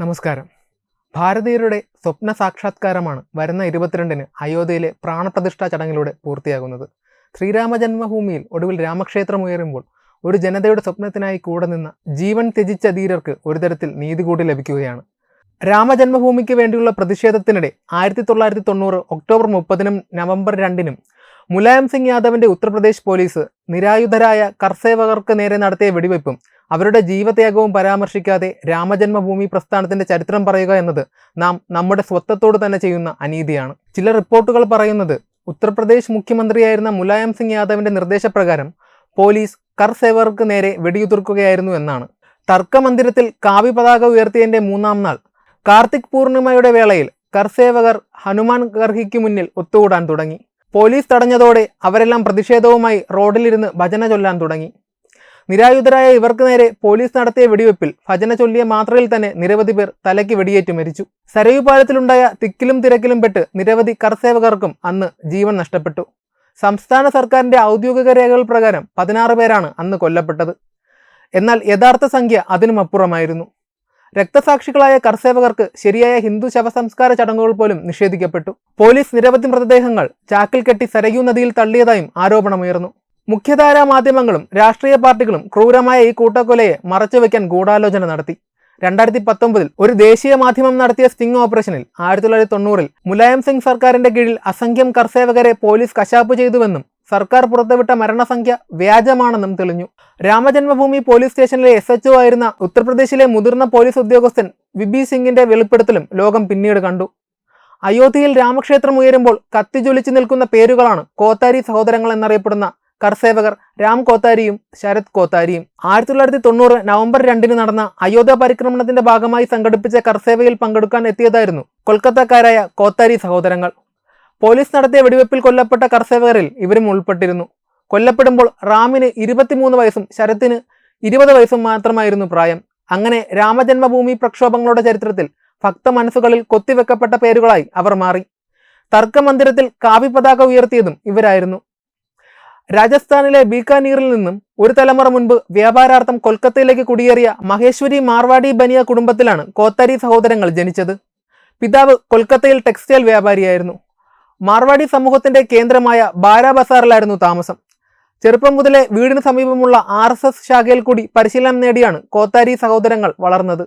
നമസ്കാരം. ഭാരതീയരുടെ സ്വപ്ന സാക്ഷാത്കാരമാണ് വരുന്ന ഇരുപത്തിരണ്ടിന് അയോധ്യയിലെ പ്രാണപ്രതിഷ്ഠാ ചടങ്ങിലൂടെ പൂർത്തിയാകുന്നത്. ശ്രീരാമജന്മഭൂമിയിൽ ഒടുവിൽ രാമക്ഷേത്രം ഉയരുമ്പോൾ ഒരു ജനതയുടെ സ്വപ്നത്തിനായി കൂടെ നിന്ന ജീവൻ ത്യജിച്ച ധീരർക്ക് ഒരു തരത്തിൽ നീതി കൂടി ലഭിക്കുകയാണ്. രാമജന്മഭൂമിക്ക് വേണ്ടിയുള്ള പ്രതിഷേധത്തിനിടെ ആയിരത്തി തൊള്ളായിരത്തി തൊണ്ണൂറ് ഒക്ടോബർ മുപ്പതിനും നവംബർ രണ്ടിനും മുലായം സിംഗ് യാദവിന്റെ ഉത്തർപ്രദേശ് പോലീസ് നിരായുധരായ കർസേവകർക്ക് നേരെ നടത്തിയ വെടിവയ്പും അവരുടെ ജീവത്യാഗവും പരാമർശിക്കാതെ രാമജന്മഭൂമി പ്രസ്ഥാനത്തിന്റെ ചരിത്രം പറയുക എന്നത് നാം നമ്മുടെ സ്വത്വത്തോട് തന്നെ ചെയ്യുന്ന അനീതിയാണ്. ചില റിപ്പോർട്ടുകൾ പറയുന്നത് ഉത്തർപ്രദേശ് മുഖ്യമന്ത്രിയായിരുന്ന മുലായം സിംഗ് യാദവിന്റെ നിർദ്ദേശപ്രകാരം പോലീസ് കർസേവർക്ക് നേരെ വെടിയുതിർക്കുകയായിരുന്നു എന്നാണ്. തർക്കമന്ദിരത്തിൽ കാവ്യ പതാക ഉയർത്തിയതിന്റെ മൂന്നാം നാൾ കാർത്തിക് പൂർണിമയുടെ വേളയിൽ കർസേവകർ ഹനുമാൻ ഗർഹിക്ക് മുന്നിൽ ഒത്തുകൂടാൻ തുടങ്ങി. പോലീസ് തടഞ്ഞതോടെ അവരെല്ലാം പ്രതിഷേധവുമായി റോഡിലിരുന്ന് ഭജന ചൊല്ലാൻ തുടങ്ങി. നിരായുധരായ ഇവർക്ക് നേരെ പോലീസ് നടത്തിയ വെടിവെപ്പിൽ ഭജന ചൊല്ലിയ മാത്രയിൽ തന്നെ നിരവധി പേർ തലയ്ക്ക് വെടിയേറ്റ് മരിച്ചു. സരയു പാലത്തിലുണ്ടായ തിക്കിലും തിരക്കിലും പെട്ട് നിരവധി കർസേവകർക്കും അന്ന് ജീവൻ നഷ്ടപ്പെട്ടു. സംസ്ഥാന സർക്കാരിന്റെ ഔദ്യോഗിക രേഖകൾ പ്രകാരം പതിനാറ് പേരാണ് അന്ന് കൊല്ലപ്പെട്ടത്. എന്നാൽ യഥാർത്ഥ സംഖ്യ അതിനും അപ്പുറമായിരുന്നു. രക്തസാക്ഷികളായ കർസേവകർക്ക് ശരിയായ ഹിന്ദു ശവസംസ്കാര ചടങ്ങുകൾ പോലും നിഷേധിക്കപ്പെട്ടു. പോലീസ് നിരവധി മൃതദേഹങ്ങൾ ചാക്കിൽ കെട്ടി സരയൂ നദിയിൽ തള്ളിയതായും ആരോപണമുയർന്നു. മുഖ്യധാരാ മാധ്യമങ്ങളും രാഷ്ട്രീയ പാർട്ടികളും ക്രൂരമായ ഈ കൂട്ടക്കൊലയെ മറച്ചുവെക്കാൻ ഗൂഢാലോചന നടത്തി. രണ്ടായിരത്തി പത്തൊമ്പതിൽ ഒരു ദേശീയ മാധ്യമം നടത്തിയ സ്റ്റിംഗ് ഓപ്പറേഷനിൽ ആയിരത്തി തൊള്ളായിരത്തി തൊണ്ണൂറിൽ മുലായം സിംഗ് സർക്കാരിന്റെ കീഴിൽ അസംഖ്യം കർഷകരെ പോലീസ് കശാപ്പ് ചെയ്തുവെന്നും സർക്കാർ പുറത്തുവിട്ട മരണസംഖ്യ വ്യാജമാണെന്നും തെളിഞ്ഞു. രാമജന്മഭൂമി പോലീസ് സ്റ്റേഷനിലെ എസ് എച്ച് ആയിരുന്ന ഉത്തർപ്രദേശിലെ മുതിർന്ന പോലീസ് ഉദ്യോഗസ്ഥൻ വിബി സിംഗിന്റെ വെളിപ്പെടുത്തലും ലോകം പിന്നീട് കണ്ടു. അയോധ്യയിൽ രാമക്ഷേത്രം ഉയരുമ്പോൾ കത്തിജ്വലിച്ചു നിൽക്കുന്ന പേരുകളാണ് കോത്താരി സഹോദരങ്ങൾ എന്നറിയപ്പെടുന്ന കർസേവകർ രാം കോത്താരിയും ശരത് കോത്താരിയും. ആയിരത്തി തൊള്ളായിരത്തി തൊണ്ണൂറ് നവംബർ രണ്ടിന് നടന്ന അയോധ്യ പരിക്രമണത്തിന്റെ ഭാഗമായി സംഘടിപ്പിച്ച കർസേവയിൽ പങ്കെടുക്കാൻ എത്തിയതായിരുന്നു കൊൽക്കത്തക്കാരായ കോത്താരി സഹോദരങ്ങൾ. പോലീസ് നടത്തിയ വെടിവെപ്പിൽ കൊല്ലപ്പെട്ട കർസേവകരിൽ ഇവരും ഉൾപ്പെട്ടിരുന്നു. കൊല്ലപ്പെടുമ്പോൾ റാമിന് ഇരുപത്തിമൂന്ന് വയസ്സും ശരത്തിന് ഇരുപത് വയസ്സും മാത്രമായിരുന്നു പ്രായം. അങ്ങനെ രാമജന്മഭൂമി പ്രക്ഷോഭങ്ങളുടെ ചരിത്രത്തിൽ ഭക്ത മനസ്സുകളിൽ കൊത്തിവെക്കപ്പെട്ട പേരുകളായി അവർ മാറി. തർക്കമന്ദിരത്തിൽ കാവ്യ പതാക ഉയർത്തിയതും ഇവരായിരുന്നു. രാജസ്ഥാനിലെ ബീക്കാനീറിൽ നിന്നും ഒരു തലമുറ മുൻപ് വ്യാപാരാർത്ഥം കൊൽക്കത്തയിലേക്ക് കുടിയേറിയ മഹേശ്വരി മാർവാടി ബനിയ കുടുംബത്തിലാണ് കോത്താരി സഹോദരങ്ങൾ ജനിച്ചത്. പിതാവ് കൊൽക്കത്തയിൽ ടെക്സ്റ്റൈൽ വ്യാപാരിയായിരുന്നു. മാർവാടി സമൂഹത്തിന്റെ കേന്ദ്രമായ ബാരാ ബസാറിലായിരുന്നു താമസം. ചെറുപ്പം മുതലേ വീടിന് സമീപമുള്ള ആർ എസ് എസ് ശാഖയിൽ കൂടി പരിശീലനം നേടിയാണ് കോത്താരി സഹോദരങ്ങൾ വളർന്നത്.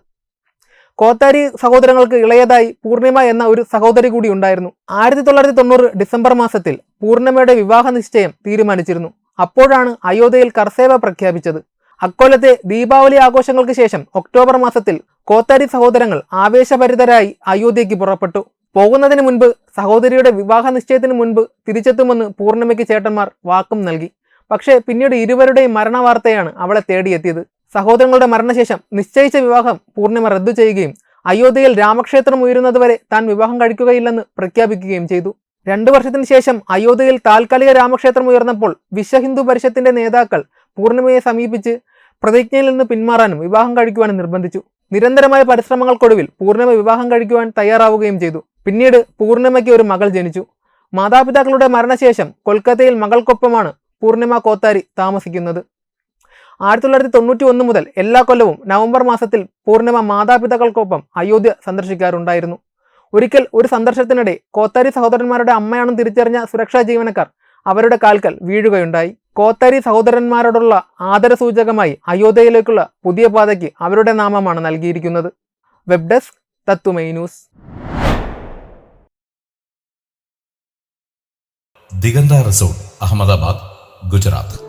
കോത്താരി സഹോദരങ്ങൾക്ക് ഇളയതായി പൂർണിമ എന്ന ഒരു സഹോദരി കൂടി ഉണ്ടായിരുന്നു. ആയിരത്തി തൊള്ളായിരത്തി തൊണ്ണൂറ് ഡിസംബർ മാസത്തിൽ പൂർണിമയുടെ വിവാഹ നിശ്ചയം തീരുമാനിച്ചിരുന്നു. അപ്പോഴാണ് അയോധ്യയിൽ കർസേവ പ്രഖ്യാപിച്ചത്. അക്കൊല്ലത്തെ ദീപാവലി ആഘോഷങ്ങൾക്ക് ശേഷം ഒക്ടോബർ മാസത്തിൽ കോത്താരി സഹോദരങ്ങൾ ആവേശഭരിതരായി അയോധ്യയ്ക്ക് പുറപ്പെട്ടു. പോകുന്നതിന് മുൻപ് സഹോദരിയുടെ വിവാഹ നിശ്ചയത്തിന് മുൻപ് തിരിച്ചെത്തുമെന്ന് പൂർണിമയ്ക്ക് ചേട്ടന്മാർ വാക്കും നൽകി. പക്ഷേ പിന്നീട് ഇരുവരുടെയും മരണവാർത്തയാണ് അവളെ തേടിയെത്തിയത്. സഹോദരങ്ങളുടെ മരണശേഷം നിശ്ചയിച്ച വിവാഹം പൂർണിമ റദ്ദു ചെയ്യുകയും അയോധ്യയിൽ രാമക്ഷേത്രം ഉയരുന്നതുവരെ താൻ വിവാഹം കഴിക്കുകയില്ലെന്ന് പ്രഖ്യാപിക്കുകയും ചെയ്തു. രണ്ടു വർഷത്തിന് ശേഷം അയോധ്യയിൽ താൽക്കാലിക രാമക്ഷേത്രം ഉയർന്നപ്പോൾ വിശ്വഹിന്ദു പരിഷത്തിന്റെ നേതാക്കൾ പൂർണിമയെ സമീപിച്ച് പ്രതിജ്ഞയിൽ നിന്ന് പിന്മാറാനും വിവാഹം കഴിക്കുവാനും നിർബന്ധിച്ചു. നിരന്തരമായ പരിശ്രമങ്ങൾക്കൊടുവിൽ പൂർണിമ വിവാഹം കഴിക്കുവാൻ തയ്യാറാവുകയും ചെയ്തു. പിന്നീട് പൂർണിമയ്ക്ക് ഒരു മകൾ ജനിച്ചു. മാതാപിതാക്കളുടെ മരണശേഷം കൊൽക്കത്തയിൽ മകൾക്കൊപ്പമാണ് പൂർണിമ കോത്താരി താമസിക്കുന്നത്. ആയിരത്തി തൊള്ളായിരത്തി തൊണ്ണൂറ്റി ഒന്ന് മുതൽ എല്ലാ കൊല്ലവും നവംബർ മാസത്തിൽ പൂർണിമ മാതാപിതാക്കൾക്കൊപ്പം അയോധ്യ സന്ദർശിക്കാറുണ്ടായിരുന്നു. ഒരിക്കൽ ഒരു സന്ദർശനത്തിനിടെ കോത്താരി സഹോദരന്മാരുടെ അമ്മയാണെന്ന് തിരിച്ചറിഞ്ഞ സുരക്ഷാ ജീവനക്കാർ അവരുടെ കാൽക്കൽ വീഴുകയുണ്ടായി. കോത്താരി സഹോദരന്മാരോടുള്ള ആദരസൂചകമായി അയോധ്യയിലേക്കുള്ള പുതിയ പാതയ്ക്ക് അവരുടെ നാമമാണ് നൽകിയിരിക്കുന്നത്. വെബ് ഡെസ്ക് തത്തുമൈ ന്യൂസ്. ദിഗന്ത റിസോർട്ട് അഹമ്മദാബാദ് ഗുജറാത്ത്.